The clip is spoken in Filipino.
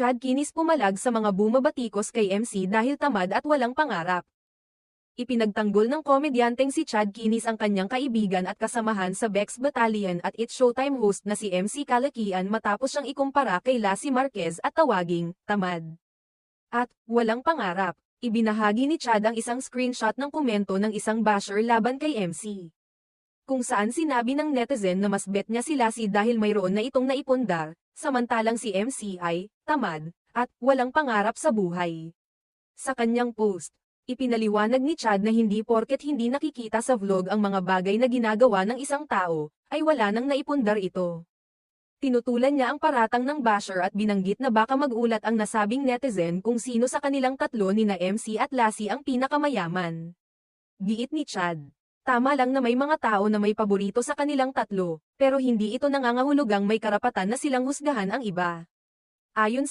Chad Kinis pumalag sa mga bumabatikos kay MC dahil tamad at walang pangarap. Ipinagtanggol ng komedyanteng si Chad Kinis ang kanyang kaibigan at kasamahan sa Bex Battalion at It's Showtime host na si MC Kalakian matapos siyang ikumpara kay Lassie Marquez at tawaging, tamad. At, walang pangarap, ibinahagi ni Chad ang isang screenshot ng komento ng isang basher laban kay MC. Kung saan sinabi ng netizen na mas bet niya si Lassie dahil mayroon na itong naipundar, samantalang si MC ay, tamad, at walang pangarap sa buhay. Sa kanyang post, ipinaliwanag ni Chad na hindi porket hindi nakikita sa vlog ang mga bagay na ginagawa ng isang tao, ay wala nang naipundar ito. Tinutulan niya ang paratang ng basher at binanggit na baka magulat ang nasabing netizen kung sino sa kanilang tatlo ni na MC at Lassie ang pinakamayaman. Giit ni Chad. Tama lang na may mga tao na may paborito sa kanilang tatlo, pero hindi ito nangangahulugang may karapatan na silang husgahan ang iba. Ayon sa